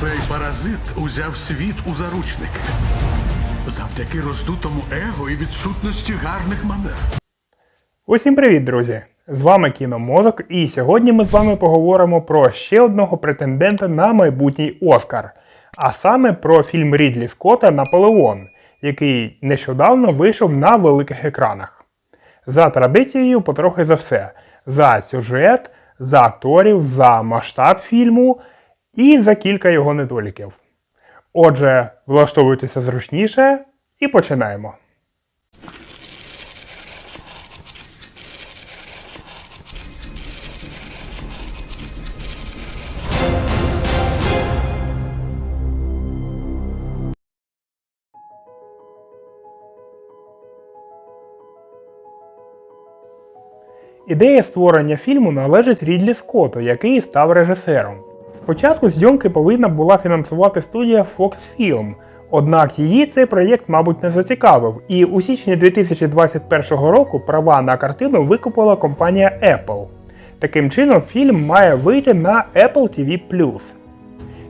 Цей паразит узяв світ у заручники. Завдяки роздутому его і відсутності гарних манер. Усім привіт, друзі! З вами Кіномозок, і сьогодні ми з вами поговоримо про ще одного претендента на майбутній Оскар, а саме про фільм Рідлі Скотта Наполеон, який нещодавно вийшов на великих екранах. За традицією, потрохи за все: за сюжет, за акторів, за масштаб фільму і за кілька його недоліків. Отже, влаштовуйтеся зручніше і починаємо. Ідея створення фільму належить Рідлі Скотту, який став режисером. Спочатку зйомки повинна була фінансувати студія Fox Film, однак її цей проєкт, мабуть, не зацікавив, і у січні 2021 року права на картину викупила компанія Apple. Таким чином, фільм має вийти на Apple TV+.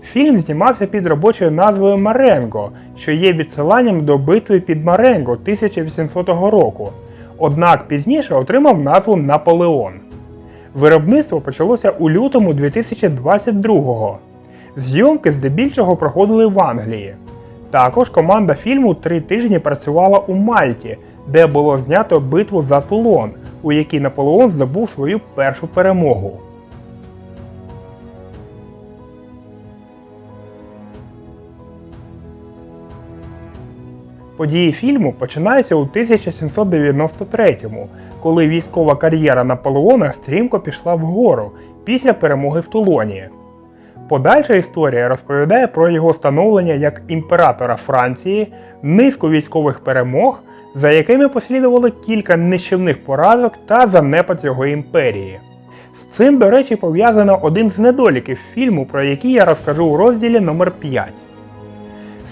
Фільм знімався під робочою назвою Маренго, що є відсиланням до битви під Маренго 1800 року. Однак пізніше отримав назву Наполеон. Виробництво почалося у лютому 2022-го. Зйомки здебільшого проходили в Англії. Також команда фільму три тижні працювала у Мальті, де було знято битву за Тулон, у якій Наполеон здобув свою першу перемогу. Події фільму починаються у 1793-му, коли військова кар'єра Наполеона стрімко пішла вгору після перемоги в Тулоні. Подальша історія розповідає про його становлення як імператора Франції, низку військових перемог, за якими послідували кілька нищівних поразок та занепад його імперії. З цим, до речі, пов'язано один з недоліків фільму, про який я розкажу у розділі номер 5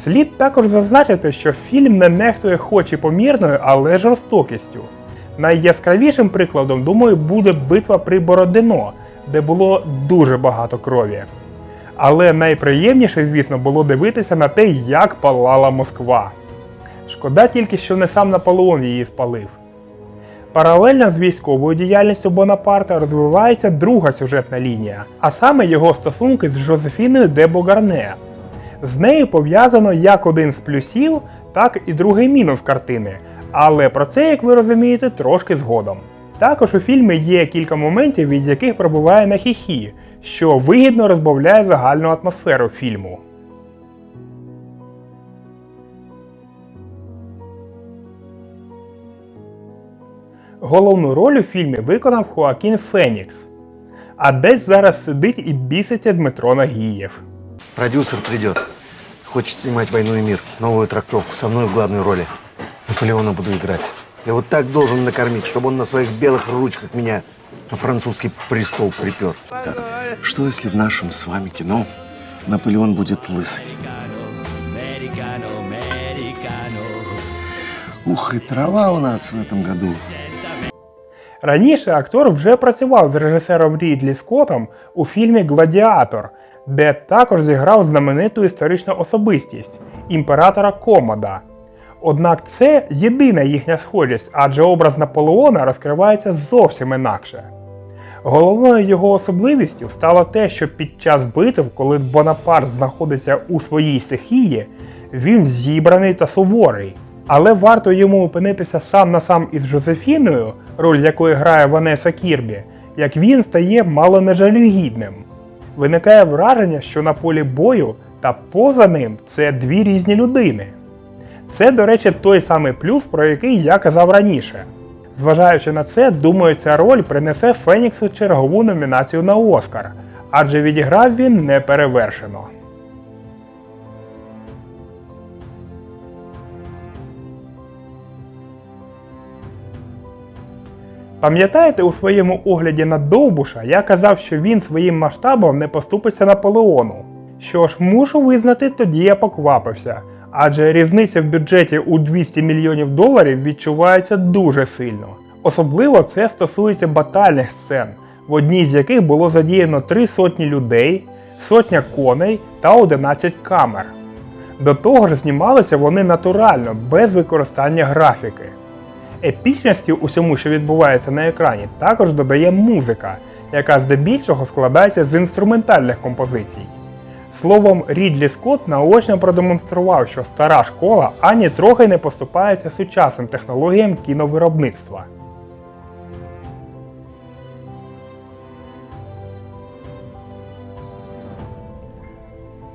Слід також зазначити, що фільм не нехтує хоч і помірною, але жорстокістю. Найяскравішим прикладом, думаю, буде битва при Бородино, де було дуже багато крові. Але найприємніше, звісно, було дивитися на те, як палала Москва. Шкода тільки, що не сам Наполеон її спалив. Паралельно з військовою діяльністю Бонапарта розвивається друга сюжетна лінія, а саме його стосунки з Жозефіною де Богарне. З нею пов'язано як один з плюсів, так і другий мінус картини. Але про це, як ви розумієте, трошки згодом. Також у фільмі є кілька моментів, від яких пробуває на хіхі, що вигідно розбавляє загальну атмосферу фільму. Головну роль у фільмі виконав Хоакін Фенікс. А десь зараз сидить і біситься Дмитро Нагієв. Продюсер придет. Хочет снимать «Войну и мир». Новую трактовку. Со мной в главной роли. Наполеона буду играть. Я вот так должен накормить, чтобы он на своих белых ручках меня на французский престол припер. Что если в нашем с вами кино Наполеон будет лысый? Ух, и трава у нас в этом году. Раніше актор вже працював з режисером Рідлі Скоттом у фільмі Гладіатор, Де також зіграв знамениту історичну особистість імператора Комода. Однак це єдина їхня схожість, адже образ Наполеона розкривається зовсім інакше. Головною його особливістю стало те, що під час битв, коли Бонапарт знаходиться у своїй стихії, він зібраний та суворий. Але варто йому опинитися сам на сам із Жозефіною, роль якої грає Ванеса Кірбі, як він стає мало не жалюгідним. Виникає враження, що на полі бою та поза ним це дві різні людини. Це, до речі, той самий плюс, про який я казав раніше. Зважаючи на це, думаю, ця роль принесе Феніксу чергову номінацію на Оскар, адже відіграв він неперевершено. Пам'ятаєте, у своєму огляді на Довбуша я казав, що він своїм масштабом не поступиться Наполеону. Що ж, мушу визнати, тоді я поквапився, адже різниця в бюджеті у 200 мільйонів доларів відчувається дуже сильно. Особливо це стосується батальних сцен, в одній з яких було задіяно три сотні людей, сотня коней та 11 камер. До того ж знімалися вони натурально, без використання графіки. Епічності усьому, що відбувається на екрані, також додає музика, яка здебільшого складається з інструментальних композицій. Словом, Рідлі Скотт наочно продемонстрував, що стара школа ані трохи не поступається сучасним технологіям кіновиробництва.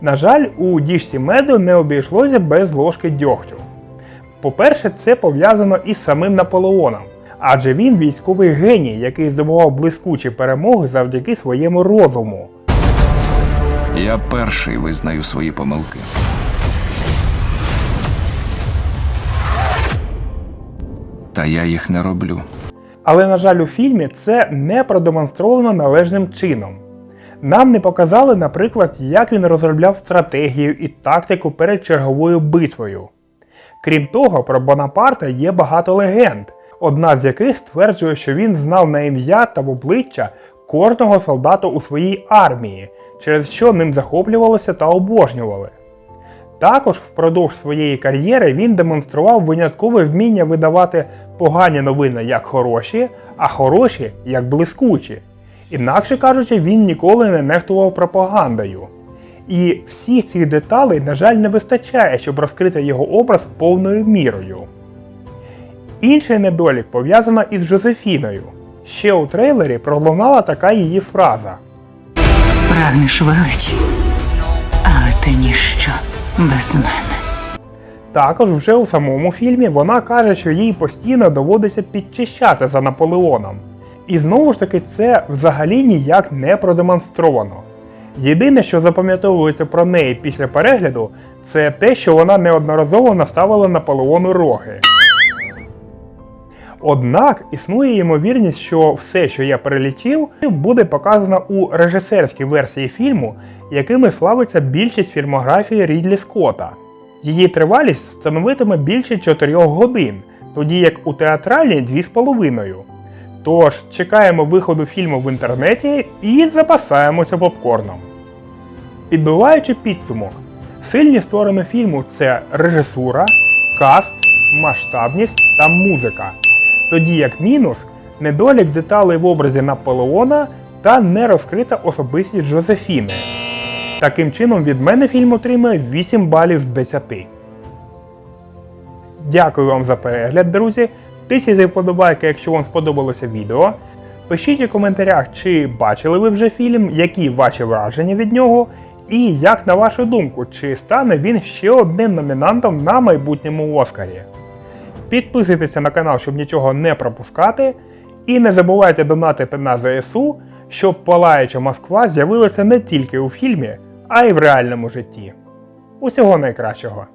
На жаль, у діжці меду не обійшлося без ложки дьогтю. По-перше, це пов'язано із самим Наполеоном, адже він військовий геній, який здобував блискучі перемоги завдяки своєму розуму. Я перший визнаю свої помилки. Та я їх не роблю. Але, на жаль, у фільмі це не продемонстровано належним чином. Нам не показали, наприклад, як він розробляв стратегію і тактику перед черговою битвою. Крім того, про Бонапарта є багато легенд, одна з яких стверджує, що він знав на ім'я та в обличчя кожного солдата у своїй армії, через що ним захоплювалося та обожнювали. Також впродовж своєї кар'єри він демонстрував виняткове вміння видавати погані новини як хороші, а хороші як блискучі. Інакше кажучи, він ніколи не нехтував пропагандою. І всіх цих деталей, на жаль, не вистачає, щоб розкрити його образ повною мірою. Інший недолік пов'язано із Жозефіною. Ще у трейлері пролунала така її фраза. Прагнеш величі, але ти ніщо без мене. Також вже у самому фільмі вона каже, що їй постійно доводиться підчищати за Наполеоном. І знову ж таки це взагалі ніяк не продемонстровано. Єдине, що запам'ятовується про неї після перегляду, це те, що вона неодноразово наставила Наполеону роги. Однак існує ймовірність, що все, що я перелічив, буде показано у режисерській версії фільму, якими славиться більшість фільмографії Рідлі Скотта. Її тривалість становитиме більше 4 годин, тоді як у театральній 2,5. Тож чекаємо виходу фільму в інтернеті і запасаємося попкорном. Підбиваючи підсумок, сильні сторони фільму це режисура, каст, масштабність та музика. Тоді як мінус недолік деталей в образі Наполеона та не розкрита особистість Жозефіни. Таким чином від мене фільм отримує 8 балів з 10. Дякую вам за перегляд, друзі. Тисяйте вподобайки, якщо вам сподобалося відео. Пишіть у коментарях, чи бачили ви вже фільм, які ваші враження від нього, і як на вашу думку, чи стане він ще одним номінантом на майбутньому Оскарі. Підписуйтеся на канал, щоб нічого не пропускати. І не забувайте донатити на ЗСУ, щоб палаюча Москва з'явилася не тільки у фільмі, а й в реальному житті. Усього найкращого!